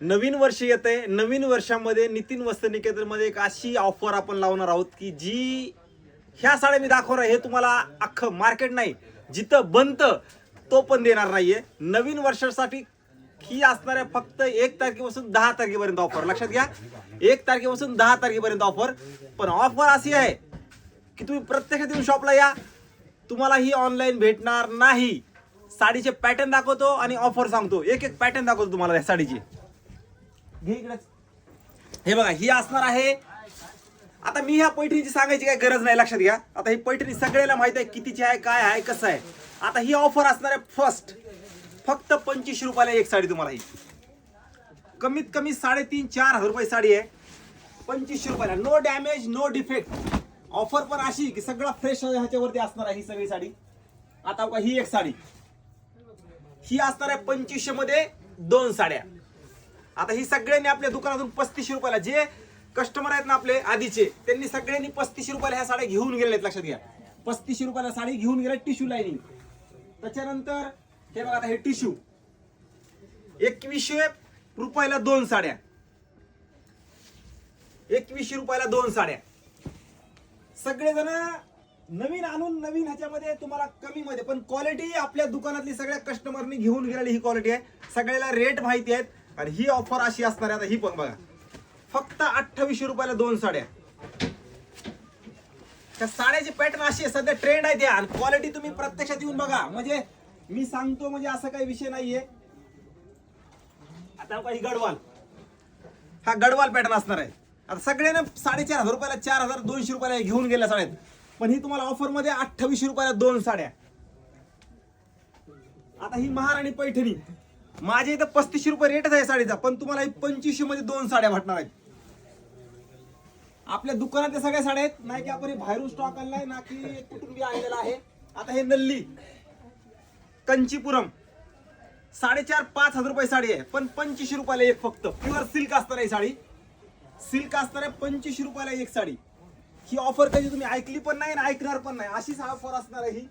नवीन वर्ष येत आहे नवीन वर्षामध्ये नितीन वस्त्रनिकेतनमध्ये एक अशी ऑफर आपण लावणार आहोत की जी ह्या साड्या मी दाखवणार आहे हे तुम्हाला अख्खं मार्केट नाही जिथं बनतं तो पण देणार नाहीये. नवीन वर्षासाठी ही असणाऱ्या फक्त एक तारखेपासून दहा तारखेपर्यंत ऑफर लक्षात घ्या एक तारखेपासून दहा तारखेपर्यंत ऑफर पण ऑफर अशी आहे की तुम्ही प्रत्यक्षात येऊन शॉपला या. तुम्हाला ही ऑनलाईन भेटणार नाही. साडीचे पॅटर्न दाखवतो आणि ऑफर सांगतो. एक एक पॅटर्न दाखवतो तुम्हाला या साडीची. घे इकडेच. हे बघा ही असणार आहे. आता मी ह्या पैठणीची सांगायची काय गरज नाही लक्षात घ्या. आता ही पैठणी सगळ्याला माहीत आहे कितीची आहे काय आहे कसं आहे. आता ही ऑफर असणार आहे फर्स्ट फक्त पंचवीसशे रुपयाला एक साडी तुम्हाला ही. कमीत कमी साडेतीन चार हजार रुपये साडी आहे. पंचवीसशे रुपयाला. No damage no defect offer पण अशी की सगळं फ्रेश ह्याच्यावरती असणार आहे ही सगळी साडी. आता ही एक साडी. ही असणार आहे पंचवीसशे मध्ये दोन साड्या. आता ही सगळ्यांनी आपल्या दुकानातून पस्तीसशे रुपयाला जे कस्टमर आहेत ना आपले आधीचे त्यांनी सगळ्यांनी पस्तीसशे रुपयाला ह्या साड्या घेऊन गेल्या आहेत लक्षात घ्या. पस्तीसशे रुपयाला साडी घेऊन गेल्या टिश्यू लाईनिंग त्याच्यानंतर हे बघा आता हे टिश्यू एकवीसशे रुपयाला दोन साड्या. एकवीसशे रुपयाला दोन साड्या. सगळेजण नवीन आणून नवीन ह्याच्यामध्ये तुम्हाला कमी मध्ये पण क्वालिटी आपल्या दुकानातली सगळ्या कस्टमरनी घेऊन गेलेली ही क्वालिटी आहे. सगळ्याला रेट माहिती आहेत. आणि ही ऑफर अशी असणार आहे. आता ही पण बघा. फक्त अठ्ठावीसशे रुपयाला दोन साड्या. त्या साड्याची पॅटर्न अशी आहे. सध्या ट्रेंड आहे त्या. आणि क्वालिटी तुम्ही प्रत्यक्षात येऊन बघा. म्हणजे मी सांगतो म्हणजे असा काही विषय नाहीये. आता काही गडवाल. हा गडवाल पॅटर्न असणार आहे. आता सगळ्यांना साडेचार हजार रुपयाला चार हजार दोनशे रुपयाला घेऊन गेल्या साड्यात पण ही तुम्हाला ऑफरमध्ये अठ्ठावीसशे रुपयाला दोन साड्या. आता ही महाराणी पैठणी. माझ्या इथं पस्तीसशे रुपये रेटच आहे साडीचा पण तुम्हाला ही पंचवीसशे मध्ये दोन साड्या भेटणार आहेत. आपल्या दुकानातल्या सगळ्या साड्या आहेत. नाही की आपण हे बाहेरून स्टॉक आणलाय ना की कुठून बी आणलेला आहे. आता हे नल्ली कंचीपुरम साडेचार पाच हजार रुपये साडी आहे. पण पंचवीसशे रुपयाला एक फक्त. प्युअर सिल्क असणार आहे ही साडी. सिल्क असणार आहे पंचवीसशे रुपयाला एक साडी. ही ऑफर कधी तुम्ही ऐकली पण नाही आणि ऐकणार पण नाही अशीच ऑफर असणार आहे ही.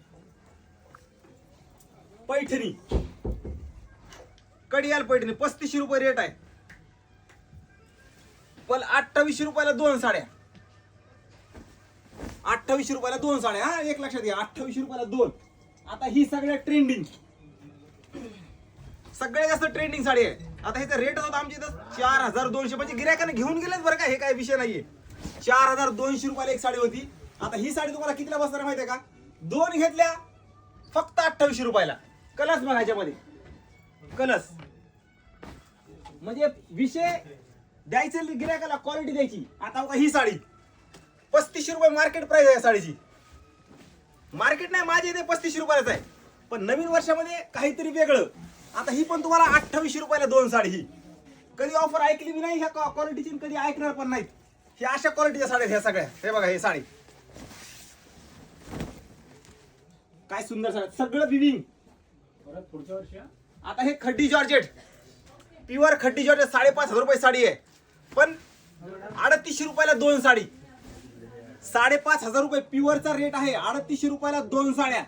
पैठणी. कडियाल पैठणी पस्तीसशे रुपये रेट आहे. पण अठ्ठावीसशे रुपयाला दोन साड्या. अठ्ठावीसशे रुपयाला दोन साड्या हा एक लक्षात घ्या अठ्ठावीसशे रुपयाला दोन. आता ही सगळ्या ट्रेंडिंग सगळ्यात जास्त ट्रेंडिंग साडी आहे. आता ह्याचा रेट होता आमच्या इथं चार हजार दोनशे म्हणजे गिरायकाने घेऊन गेलेच बरं का हे काय विषय नाहीये. चार हजार दोनशे रुपयाला एक साडी होती. आता ही साडी तुम्हाला कितीला बसणार माहितीये का? दोन घेतल्या फक्त अठ्ठावीसशे रुपयाला. कलस बघा ह्याच्यामध्ये कलस म्हणजे विषय द्यायचं गिरायकाला क्वालिटी द्यायची. आता बघा ही साडी. पस्तीसशे रुपये मार्केट प्राइस आहे साडीची. मार्केट नाही माझ्या इथे पस्तीसशे रुपयालाच आहे. पण नवीन वर्षामध्ये काहीतरी वेगळं. आता ही पण तुम्हाला अठ्ठावीसशे रुपयाला दोन साडी ही. कधी ऑफर ऐकली मी नाही ह्या क्वालिटीची कधी ऐकणार पण नाहीत. ही अशा क्वालिटीच्या साड्या आहेत ह्या सगळ्या. हे बघा हे साडी. काय सुंदर साड्या. सगळं विविंग परत पुढच्या वर्षी हा? आता हे खड्डी जॉर्जेट. प्युअर खड्डी जॉर्जेट साडेपाच हजार रुपये साडी आहे. पण अडतीसशे रुपयाला दोन साडी. साडेपाच हजार रुपये प्युअरचा रेट आहे. अडतीसशे रुपयाला दोन साड्या.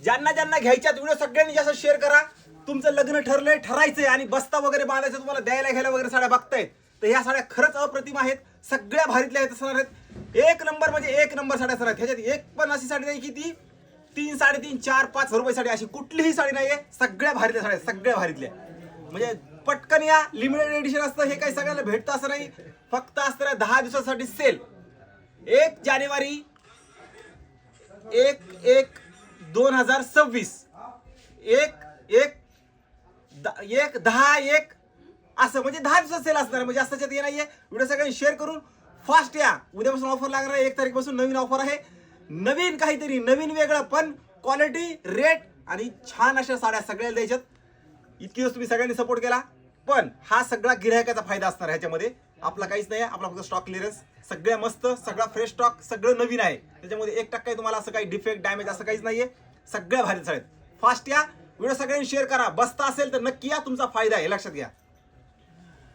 ज्यांना ज्यांना घ्यायच्यात व्हिडिओ सगळ्यांनी जास्त शेअर करा. तुमचं लग्न ठरलंय ठरायचंय आणि बस्ता वगैरे बांधायचं तुम्हाला द्यायला घ्यायला वगैरे साड्या बघतायत तर ह्या साड्या खरंच अप्रतिम आहेत. सगळ्या भारीतल्या आहेत असणार आहेत. एक नंबर म्हणजे एक नंबर साड्या असणार आहेत. ह्याच्यात एक पण अशी साडी नाही की ती तीन साडेतीन चार पाच रुपये साडी अशी कुठलीही साडी नाही आहे सगळ्या भारीतल्या साड्या सगळ्या भारीतल्या. म्हणजे पटकन या लिमिटेड एडिशन असतं हे काही सगळ्यांना भेटतं असं नाही. फक्त असतं ना दहा दिवसासाठी सेल एक जानेवारी एक एक दोन हजार सव्वीस. एक एक द- एक दहा एक असं म्हणजे दहा दिवसात सेल असणार म्हणजे असं त्याच्यात हे नाहीये. व्हिडिओ सगळ्यांनी शेअर करून फास्ट या. उद्यापासून ऑफर लागणार आहे एक तारीखपासून नवीन ऑफर आहे. नवीन काहीतरी नवीन वेगळं पण क्वालिटी रेट आणि छान अशा साड्या सगळ्याला द्यायच्यात. इतकी दिवस तुम्ही सगळ्यांनी सपोर्ट केला. पण हा सगळा गिरायकाचा फायदा असणार आहे ह्याच्यामध्ये. आपला काहीच नाही आहे आपला फक्त स्टॉक क्लिअरन्स सगळ्या मस्त सगळा फ्रेश स्टॉक सगळं नवीन आहे. त्याच्यामध्ये एक टक्का तुम्हाला असं काही डिफेक्ट डॅमेज असं काहीच नाहीये. सगळ्या भारी साड्या फास्ट या. व्हिडिओ सगळ्यांनी शेअर करा. बसता असेल तर नक्की या तुमचा फायदा आहे. लक्षात घ्या.